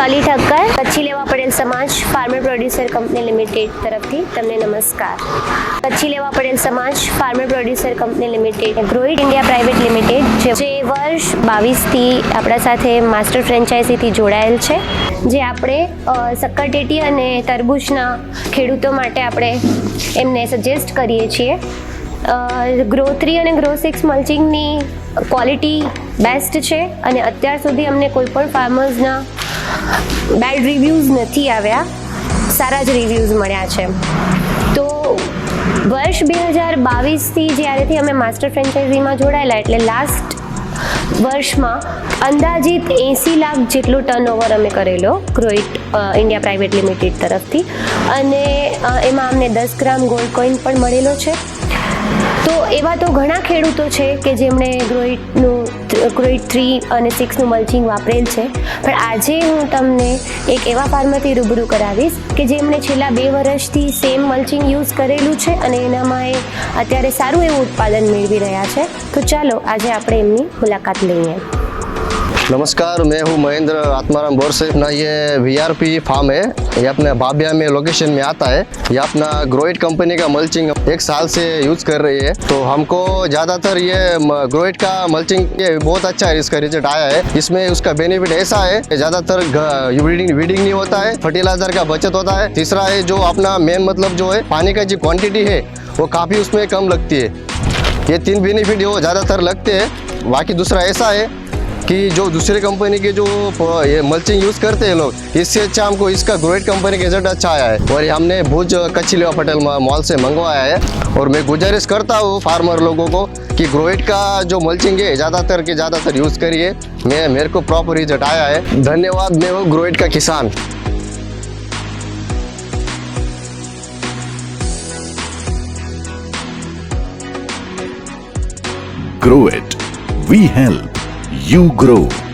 ડોલી ઠક્કર. કચ્છી લેવા પડેલ સમાજ farmer producer company limited તરફથી તમને નમસ્કાર. Kutchi Leva Patel Samaj farmer producer company limited ગ્રોઇડ India private limited જે વર્ષ બાવીસથી આપણા સાથે માસ્ટર ફ્રેન્ચાઇઝીથી જોડાયેલ છે. જે આપણે સક્કરટેટી અને તરબૂચના ખેડૂતો માટે આપણે એમને સજેસ્ટ કરીએ છીએ. ગ્રો થ્રી અને ગ્રો સિક્સ મલ્ચિંગની ક્વોલિટી બેસ્ટ છે અને અત્યાર સુધી અમને કોઈ પણ ફાર્મર્સના બેડ રિવ્યૂઝ નથી આવ્યા. સારા જ રિવ્યૂઝ મળ્યા છે. તો વર્ષ બે હજાર બાવીસથી જ્યારેથી અમે માસ્ટર ફ્રેન્ચાઇઝીમાં જોડાયેલા એટલે લાસ્ટ વર્ષમાં અંદાજિત એંસી લાખ જેટલો ટર્નઓવર અમે કરેલો ગ્રોઇટ ઇન્ડિયા પ્રાઇવેટ લિમિટેડ તરફથી. અને એમાં અમને દસ ગ્રામ ગોલ્ડ કોઈન પણ મળેલો છે. તો એવા તો ઘણા ખેડૂતો છે કે જેમણે ગ્રોઇટનું ગ્રોઇટ થ્રી અને સિક્સનું મલ્ચિંગ વાપરેલ છે. પણ આજે હું તમને એક એવા ફાર્મરથી રૂબરૂ કરાવીશ કે જેમણે છેલ્લા બે વર્ષથી સેમ મલ્ચિંગ યુઝ કરેલું છે અને એનામાં એ અત્યારે સારું એવું ઉત્પાદન મેળવી રહ્યા છે. તો ચાલો આજે આપણે એમની મુલાકાત લઈએ. नमस्कार, मैं हूँ महेंद्र आत्माराम बोरसे। अपना ये वी आर पी फार्म है। ये अपने बाबिया में लोकेशन में आता है। ये अपना ग्रोइट कंपनी का मल्चिंग एक साल से यूज़ कर रही है। तो हमको ज़्यादातर ये ग्रोइट का मल्चिंग ये बहुत अच्छा है, इसका रिज़ल्ट आया है। इसमें उसका बेनिफिट ऐसा है कि ज़्यादातर वीडिंग वीडिंग नहीं होता है फर्टिलाइज़र का बचत होता है। तीसरा है जो अपना मेन मतलब जो है, पानी का जो क्वान्टिटी है, वो काफ़ी उसमें कम लगती है। ये तीन बेनिफिट वो ज़्यादातर लगते हैं। बाकी दूसरा ऐसा है कि जो दूसरे कंपनी के जो ये मल्चिंग यूज़ करते हैं लोग, इससे अच्छा हमको इसका ग्रोइट कंपनी का रिज़ल्ट अच्छा आया है। और हमने भुज कच्ची लेवा पटेल मॉल से मंगवाया है। और मैं गुजारिश करता हूँ फार्मर लोगों को कि ग्रोइट का जो मल्चिंग है, ज़्यादातर के ज़्यादातर यूज़ करिए। मैं, मेरे को प्रॉपर रिज़ल्ट आया है। धन्यवाद, मैं हूँ ग्रोइट का किसान। Grow it. We help. You grow.